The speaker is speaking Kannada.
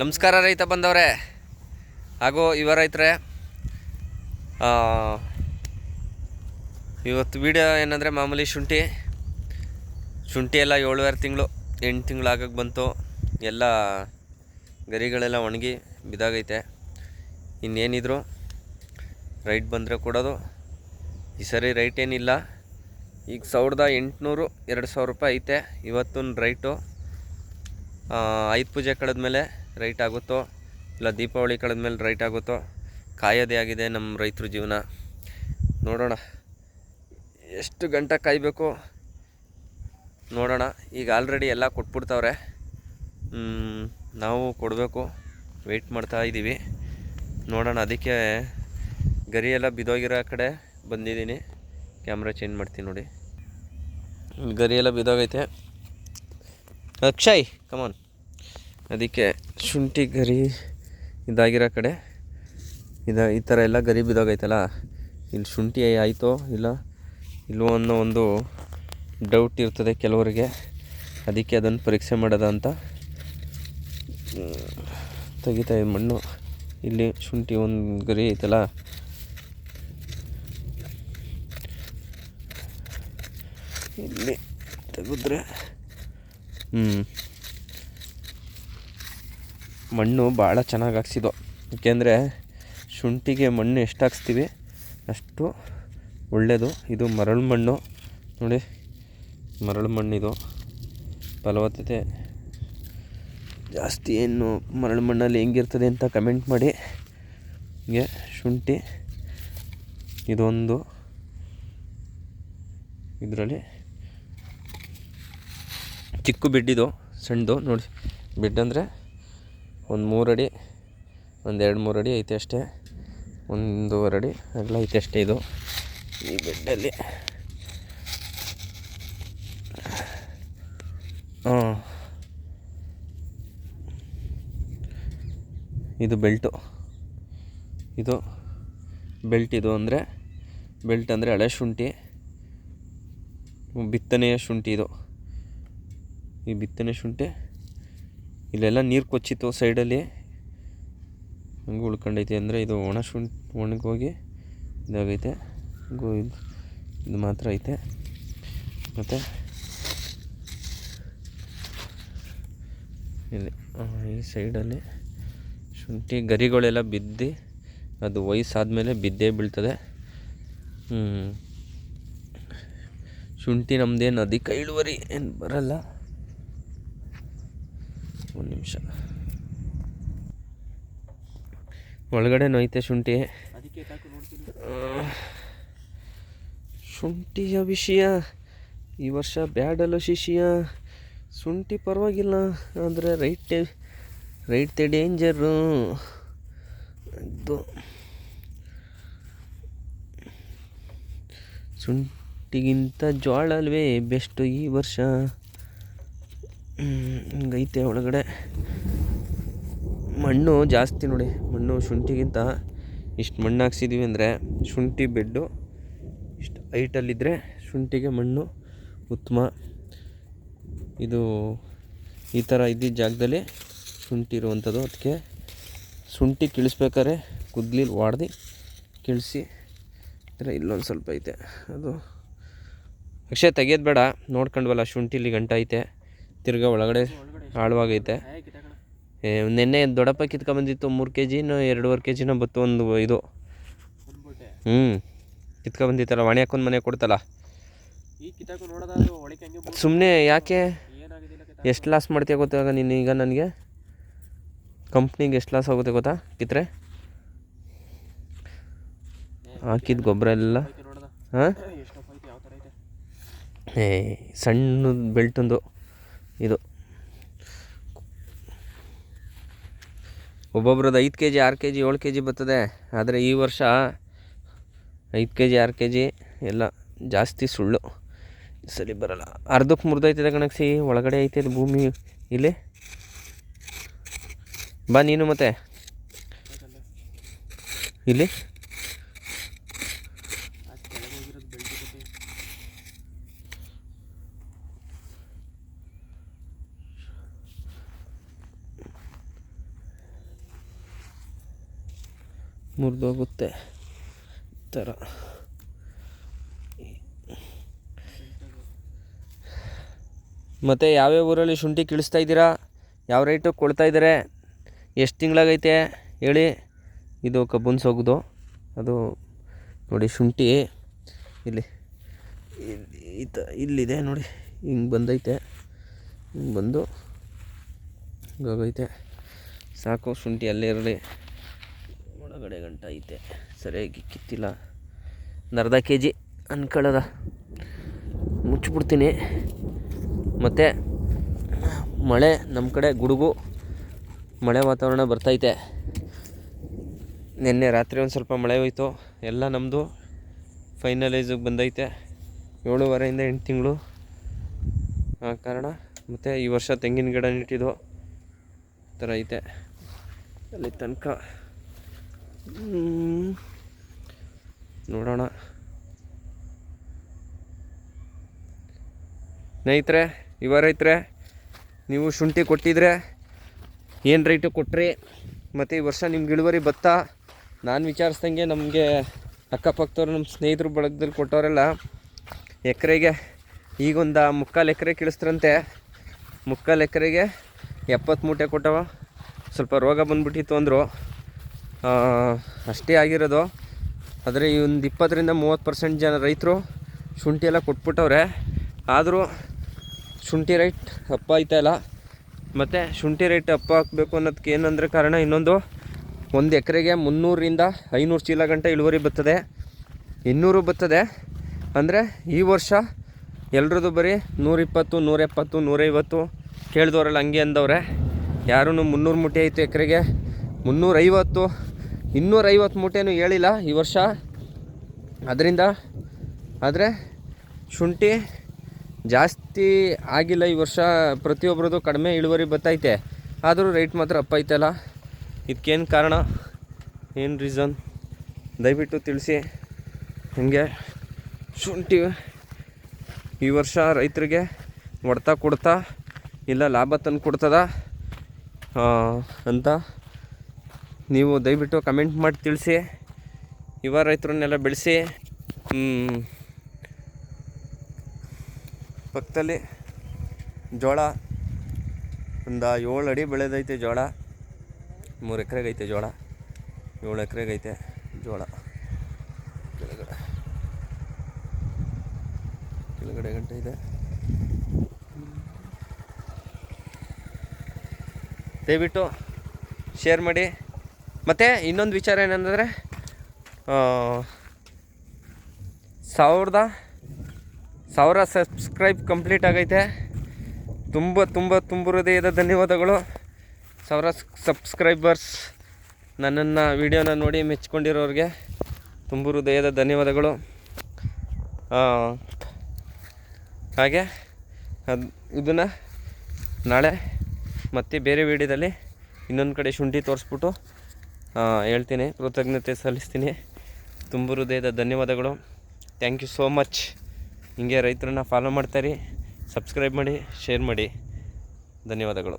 ನಮಸ್ಕಾರ ರೈತ ಬಂದವರೇ. ಹಾಗೂ ಯುವ ರೈತರೇ ಇವತ್ತು ವಿಡಿಯೋ ಏನಂದರೆ ಮಾಮೂಲಿ ಶುಂಠಿ ಶುಂಠಿ ಎಲ್ಲ ಏಳುವರೆ ತಿಂಗಳು, ಎಂಟು ತಿಂಗಳು ಆಗಕ್ಕೆ ಬಂತು. ಎಲ್ಲ ಗರಿಗಳೆಲ್ಲ ಒಣಗಿ ಬಿದ್ದಾಗೈತೆ ಇನ್ನೇನಿದ್ರು ರೈಟ್ ಬಂದರೆ ಕೊಡೋದು. ಈ ಸರಿ ರೈಟ್ ಏನಿಲ್ಲ. ಈಗ ಸಾವಿರದ ಎಂಟುನೂರು ಎರಡು ಸಾವಿರ ರೂಪಾಯಿ ಐತೆ. ಇವತ್ತಿನ ರೈಟು. ಐದು ಪೂಜೆ ಕಳೆದ್ಮೇಲೆ ರೈಟ್ ಆಗುತ್ತೋ? ಇಲ್ಲ ದೀಪಾವಳಿ ಕಳೆದ ಮೇಲೆ ರೈಟ್ ಆಗುತ್ತೋ? ಕಾಯೋದೇ ಆಗಿದೆ ನಮ್ಮ ರೈತರ ಜೀವನ. ನೋಡೋಣ. ಎಷ್ಟು ಗಂಟೆ ಕಾಯಬೇಕು? ನೋಡೋಣ. ಈಗ ಆಲ್ರೆಡಿ ಎಲ್ಲ ಕೊಟ್ಬಿಡ್ತಾವ್ರೆ. ನಾವು ಕೊಡಬೇಕು. ವೆಯ್ಟ್ ಮಾಡ್ತಾ ಇದ್ದೀವಿ ನೋಡೋಣ. ಅದಕ್ಕೆ ಗರಿ ಎಲ್ಲ ಬಿದ್ದೋಗಿರೋ ಕಡೆ ಬಂದಿದ್ದೀನಿ. ಕ್ಯಾಮ್ರಾ ಚೇಂಜ್ ಮಾಡ್ತೀನಿ ನೋಡಿ. ಗರಿ ಎಲ್ಲ ಬಿದ್ದೋಗೈತೆ. ಅಕ್ಷಯ್ ಕಮಾನ್ ಅದಕ್ಕೆ ಶುಂಠಿ ಗರಿ ಇದಾಗಿರೋ ಕಡೆ. ಇದು ಈ ಥರ ಎಲ್ಲ ಗರಿ ಬಿದ್ದೋಗೈತಲ್ಲ. ಇಲ್ಲಿ ಶುಂಠಿ ಆಯಿತೋ ಇಲ್ಲ? ಇಲ್ವೋ ಅನ್ನೋ ಒಂದು ಡೌಟ್ ಇರ್ತದೆ ಕೆಲವರಿಗೆ. ಅದಕ್ಕೆ ಅದನ್ನು ಪರೀಕ್ಷೆ ಮಾಡೋದ ಅಂತ. ತೆಗಿತಾ ಮಣ್ಣು. ಇಲ್ಲಿ ಶುಂಠಿ ಒಂದು ಗರಿ ಐತಲ್ಲ. ಇಲ್ಲಿ ತೆಗೆದ್ರೆ ಹ್ಞೂ ಮಣ್ಣು ಭಾಳ ಚೆನ್ನಾಗಿ ಹಾಕ್ಸಿದ್ದು ಏಕೆಂದರೆ ಶುಂಠಿಗೆ ಮಣ್ಣು ಎಷ್ಟು ಹಾಕ್ಸ್ತೀವಿ ಅಷ್ಟು ಒಳ್ಳೆಯದು ಇದು ಮರಳು ಮಣ್ಣು. ನೋಡಿ, ಮರಳು ಮಣ್ಣಿದು ಫಲವತ್ತತೆ ಜಾಸ್ತಿ ಏನು ಮರಳು ಮಣ್ಣಲ್ಲಿ ಹೆಂಗಿರ್ತದೆ ಅಂತ ಕಮೆಂಟ್ ಮಾಡಿ. ಹೀಗೆ ಶುಂಠಿ ಇದೊಂದು. ಇದರಲ್ಲಿ ಚಿಕ್ಕ ಬಿಡ್ಡಿದು, ಸಣ್ಣದು, ನೋಡಿ, ಬಿಡ್ ಅಂದರೆ ಒಂದು ಮೂರು ಅಡಿ ಒಂದು ಎರಡು ಮೂರು ಅಡಿ ಐತೆ ಅಷ್ಟೇ. ಒಂದೂವರೆ ಅಡಿ ಅಗಲ ಐತೆ ಅಷ್ಟೇ ಇದು. ಈ ಬೆಡ್ಡಲ್ಲಿ. ಹಾಂ ಇದು ಬೆಲ್ಟು. ಇದು ಬೆಲ್ಟ್ ಇದು ಅಂದರೆ, ಬೆಲ್ಟ್ ಅಂದರೆ ಹಳೆ ಶುಂಠಿ. ಬಿತ್ತನೆಯ ಶುಂಠಿ ಇದು. ಈ ಬಿತ್ತನೆ ಶುಂಠಿ ಇಲ್ಲೆಲ್ಲ ನೀರು ಕೊಚ್ಚಿತ್ತು ಸೈಡಲ್ಲಿ. ಹಂಗೆ ಉಳ್ಕೊಂಡೈತೆ ಅಂದರೆ ಇದು ಒಣ ಶುಂಠಿ, ಒಣಗೋಗಿ ಇದಾಗೈತೆ. ಗೋ, ಇದು ಇದು ಮಾತ್ರ ಐತೆ. ಮತ್ತು ಇಲ್ಲಿ ಈ ಸೈಡಲ್ಲಿ ಶುಂಠಿ ಗರಿಗಳೆಲ್ಲ ಬಿದ್ದು ಅದು ವಯಸ್ಸಾದಮೇಲೆ ಬಿದ್ದೇ ಬೀಳ್ತದೆ. ಶುಂಠಿ ನಮ್ಮದೇನು ಅಧಿಕ ಇಳುವರಿ ಏನು ಬರಲ್ಲ. ಒಂದು ನಿಮಿಷ. ಒಳಗಡೆ ನೋಯ್ತೆ ಶುಂಠಿ. ಶುಂಠಿಯ ವಿಷಯ ಈ ವರ್ಷ ಬ್ಯಾಡಲ್ಲ ಶಿಷ್ಯ. ಶುಂಠಿ ಪರವಾಗಿಲ್ಲ ಅಂದರೆ ರೈಟ್ ರೈಟ್ ಡೇಂಜರು. ಇದು. ಶುಂಠಿಗಿಂತ ಜೋಳ ಅಲ್ವೇ ಬೆಸ್ಟು ಈ ವರ್ಷ. ಹಿಂಗೈತೆ ಒಳಗಡೆ. ಮಣ್ಣು ಜಾಸ್ತಿ ನೋಡಿ, ಮಣ್ಣು ಶುಂಠಿಗಿಂತ ಇಷ್ಟು ಮಣ್ಣು ಹಾಕ್ಸಿದ್ದೀವಿ ಅಂದರೆ ಶುಂಠಿ ಬೆಡ್ಡು, ಇಷ್ಟು ಹೈಟಲ್ಲಿದ್ದರೆ ಶುಂಠಿಗೆ ಮಣ್ಣು ಉತ್ತಮ. ಇದು ಈ ಥರ ಇದ್ದಿದ್ದ ಜಾಗದಲ್ಲಿ ಶುಂಠಿ ಇರುವಂಥದ್ದು ಅದಕ್ಕೆ ಶುಂಠಿ ಕಿಳಿಸ್ಬೇಕಾದ್ರೆ ಕುದ್ಲಿಲಿ ವಾಡ್ದು ಕಿಳಿಸಿ ಥರ ಇಲ್ಲೊಂದು ಸ್ವಲ್ಪ ಐತೆ. ಅದು ಅಕ್ಷಯ ತೆಗೆಯೋದು ಬೇಡ, ನೋಡ್ಕೊಂಡ್ವಲ್ಲ ಶುಂಠಿಲಿ ಗಂಟ ಐತೆ. ತಿರ್ಗಾ ಒಳಗಡೆ ಆಳವಾಗೈತೆ. ನಿನ್ನೆ ದೊಡ್ಡಪ್ಪ ಕಿತ್ಕೊಂಬಂದಿತ್ತು ಮೂರು ಕೆ ಜಿನ ಎರಡೂವರೆ ಕೆ ಜಿನ ಬತ್ತು ಒಂದು ಇದು. ಹ್ಞೂ ಕಿತ್ಕೊಂಬಂದಿತ್ತಲ್ಲ ವಾಣಿ ಹಾಕೊಂಡು ಮನೆ ಕೊಡ್ತಲ್ಲ. ಸುಮ್ಮನೆ ಯಾಕೆ ಎಷ್ಟು ಲಾಸ್ ಮಾಡ್ತೀಯ ಗೊತ್ತಾಗ ನೀನು ಈಗ ನನಗೆ? ಕಂಪ್ನಿಗೆ ಎಷ್ಟು ಲಾಸ್ ಆಗುತ್ತೆ ಗೊತ್ತಾ ಕಿತ್ರೆ? ಹಾಕಿದ ಗೊಬ್ಬರ ಎಲ್ಲ. ಹಾಂ? ಏ, ಸಣ್ಣದು ಬೆಲ್ಟೊಂದು ಇದು. ಒಬ್ಬೊಬ್ರದ್ದು ಐದು ಕೆ ಜಿ ಆರು ಕೆ ಜಿ ಏಳು ಕೆ ಜಿ ಬರ್ತದೆ. ಆದರೆ ಈ ವರ್ಷ ಐದು ಕೆ ಜಿ ಆರು ಕೆ ಜಿ ಎಲ್ಲ ಜಾಸ್ತಿ ಸುಳ್ಳು. ಸರಿ ಬರಲ್ಲ. ಅರ್ಧಕ್ಕೆ ಮುರಿದೈತದೆ ಕಣಕ್ಸಿ ಒಳಗಡೆ ಐತೆ ಅದು ಭೂಮಿ ಇಲ್ಲಿ. ಬಾ ನೀನು ಮತ್ತೆ. ಇಲ್ಲಿ. ಮುರಿದೋಗುತ್ತೆ. ಥರ. ಮತ್ತು ಯಾವ್ಯಾವ ಊರಲ್ಲಿ ಶುಂಠಿ ಕೀಳಿಸ್ತಾ ಇದ್ದೀರಾ? ಯಾವ ರೇಟು ಕೊಡ್ತಾ ಇದ್ದಾರೆ? ಎಷ್ಟು ತಿಂಗಳಾಗೈತೆ? ಹೇಳಿ. ಇದು ಕಬ್ಬನ್ ಸೊಗದು ಅದು ನೋಡಿ ಶುಂಠಿ. ಇಲ್ಲಿ. ಈತ ಇಲ್ಲಿದೆ ನೋಡಿ. ಹಿಂಗೆ ಬಂದೈತೆ. ಹಿಂಗೆ ಬಂದು ಹೋಗೈತೆ. ಸಾಕು, ಶುಂಠಿ ಅಲ್ಲೇ ಇರಲಿ. ಒಳಗಡೆ ಗಂಟ ಐತೆ. ಸರಿಯಾಗಿ ಕಿತ್ತಿಲ್ಲ. ಒಂದು ಅರ್ಧ ಕೆ ಜಿ ಅನ್ಕೊಳ್ಳೋದ ಮುಚ್ಚಿಬಿಡ್ತೀನಿ. ಮತ್ತು ಮಳೆ ನಮ್ಮ ಕಡೆ ಗುಡುಗು, ಮಳೆ ವಾತಾವರಣ ಬರ್ತೈತೆ. ನಿನ್ನೆ ರಾತ್ರಿ ಒಂದು ಸ್ವಲ್ಪ ಮಳೆ ಹೋಯ್ತು. ಎಲ್ಲ ನಮ್ಮದು ಫೈನಲೈಸಿಗೆ ಬಂದೈತೆ. ಏಳುವರೆಯಿಂದ ಎಂಟು ತಿಂಗಳು. ಆ ಕಾರಣ ಮತ್ತು ಈ ವರ್ಷ ತೆಂಗಿನ ಗಿಡ ನೆಟ್ಟಿದ್ದು. ಥರ ಐತೆ. ಅಲ್ಲಿ ತನಕ. ನೋಡೋಣ. ಸ್ನೇಹಿತರೆ ಇವ ರೈತರೆ, ನೀವು ಶುಂಠಿ ಕೊಟ್ಟಿದ್ರೆ ಏನು ರೇಟು ಕೊಟ್ರಿ? ಮತ್ತು ಈ ವರ್ಷ ನಿಮ್ಗೆ ಇಳುವರಿ ಬತ್ತಾ? ನಾನು ವಿಚಾರಿಸ್ದಂಗೆ ನಮಗೆ ಅಕ್ಕಪಕ್ಕದವ್ರು ನಮ್ಮ ಸ್ನೇಹಿತರು ಬಳಗದಲ್ಲಿ ಕೊಟ್ಟವರೆಲ್ಲ ಎಕರೆಗೆ ಈಗೊಂದು ಮುಕ್ಕಾಲು ಎಕರೆ ಕಿಳಿಸ್ತ್ರಂತೆ. ಮುಕ್ಕಾಲು ಎಕರೆಗೆ ಎಪ್ಪತ್ತು ಮೂಟೆ ಕೊಟ್ಟವ. ಸ್ವಲ್ಪ ರೋಗ ಬಂದ್ಬಿಟ್ಟಿತ್ತು ಅಂದರು. ಅಷ್ಟೇ ಆಗಿರೋದು. ಆದರೆ ಈ ಒಂದು ಇಪ್ಪತ್ತರಿಂದ ಮೂವತ್ತು ಪರ್ಸೆಂಟ್ ಜನ ರೈತರು ಶುಂಠಿ ಎಲ್ಲ ಕೊಟ್ಬಿಟ್ಟವ್ರೆ. ಆದರೂ ಶುಂಠಿ ರೈಟ್ ಅಪ್ಪ ಆಯ್ತಾ ಇಲ್ಲ. ಮತ್ತು ಶುಂಠಿ ರೈಟ್ ಅಪ್ಪ ಹಾಕಬೇಕು ಅನ್ನೋದಕ್ಕೆ ಏನಂದರೆ ಕಾರಣ ಇನ್ನೊಂದು, ಒಂದು ಎಕರೆಗೆ ಮುನ್ನೂರರಿಂದ ಐನೂರು ಚೀಲ ಗಂಟೆ ಇಳುವರಿ ಬರ್ತದೆ. ಇನ್ನೂರು ಬರ್ತದೆ. ಅಂದರೆ ಈ ವರ್ಷ ಎಲ್ರದ್ದು ಬರೀ ನೂರಿಪ್ಪತ್ತು, ನೂರೆಪ್ಪತ್ತು, ನೂರೈವತ್ತು ಕೇಳಿದವರೆಲ್ಲ ಹಂಗೆ ಅಂದವ್ರೆ. ಯಾರೂ ಮುನ್ನೂರು ಮುಟ್ಟಿ ಐತೆ ಎಕರೆಗೆ. ಮುನ್ನೂರೈವತ್ತು, ಇನ್ನೂರೈವತ್ತು ಮೂಟೆನೂ ಹೇಳಿಲ್ಲ ಈ ವರ್ಷ. ಅದರಿಂದ ಆದರೆ ಶುಂಠಿ ಜಾಸ್ತಿ ಆಗಿಲ್ಲ ಈ ವರ್ಷ. ಪ್ರತಿಯೊಬ್ಬರದು ಕಡಿಮೆ ಇಳುವರಿ ಬತ್ತೈತೆ ಆದರೂ ರೇಟ್ ಮಾತ್ರ ಅಪ್ ಐತಲ್ಲ ಇದಕ್ಕೇನು ಕಾರಣ? ಏನು ರೀಸನ್ ದಯವಿಟ್ಟು ತಿಳಿಸಿ ಹೀಗೆ ಶುಂಠಿ ಈ ವರ್ಷ ರೈತರಿಗೆ ಹೊಡ್ತಾ ಕೊಡ್ತಾ ಇಲ್ಲ ಲಾಭ ತಂದು ಕೊಡ್ತದ ಅಂತ ನೀವು ದಯವಿಟ್ಟು ಕಮೆಂಟ್ ಮಾಡಿ ತಿಳಿಸಿ. ಯುವ ರೈತರನ್ನೆಲ್ಲ ಬೆಳೆಸಿ. ಪಕ್ಕದಲ್ಲಿ ಜೋಳ ಒಂದು ಏಳು ಅಡಿ ಬೆಳೆದೈತೆ ಜೋಳ. ಮೂರು ಎಕರೆಗೆ ಐತೆ ಜೋಳ. ಏಳು ಎಕರೆಗೆ ಐತೆ ಜೋಳ. ಕೆಳಗಡೆ. ಕೆಳಗಡೆ ಗಂಟೆ ಇದೆ. ದಯವಿಟ್ಟು ಶೇರ್ ಮಾಡಿ. ಮತ್ತು ಇನ್ನೊಂದು ವಿಚಾರ ಏನಂದರೆ ಸಾವಿರದ, ಸಾವಿರ ಸಬ್ಸ್ಕ್ರೈಬ್ ಕಂಪ್ಲೀಟ್ ಆಗೈತೆ. ತುಂಬ ತುಂಬ ತುಂಬ ಹೃದಯದ ಧನ್ಯವಾದಗಳು. ಸಾವಿರ ಸಬ್ಸ್ಕ್ರೈಬರ್ಸ್ ನನ್ನನ್ನು, ವಿಡಿಯೋನ ನೋಡಿ ಮೆಚ್ಕೊಂಡಿರೋರಿಗೆ ತುಂಬ ಹೃದಯದ ಧನ್ಯವಾದಗಳು. ಹಾಗೆ, ಅದು, ಇದನ್ನು ನಾಳೆ ಮತ್ತೆ ಬೇರೆ ವಿಡಿಯೋದಲ್ಲಿ ಇನ್ನೊಂದು ಕಡೆ ಶುಂಠಿ ತೋರಿಸ್ಬಿಟ್ಟು ಹೇಳ್ತೀನಿ, ಕೃತಜ್ಞತೆ ಸಲ್ಲಿಸ್ತೀನಿ. ತುಂಬ ಹೃದಯದ ಧನ್ಯವಾದಗಳು. ಥ್ಯಾಂಕ್ ಯು ಸೋ ಮಚ್ ಹಿಂಗೆ ರೈತರನ್ನ ಫಾಲೋ ಮಾಡ್ತಾರೆ ಸಬ್ಸ್ಕ್ರೈಬ್ ಮಾಡಿ ಶೇರ್ ಮಾಡಿ. ಧನ್ಯವಾದಗಳು.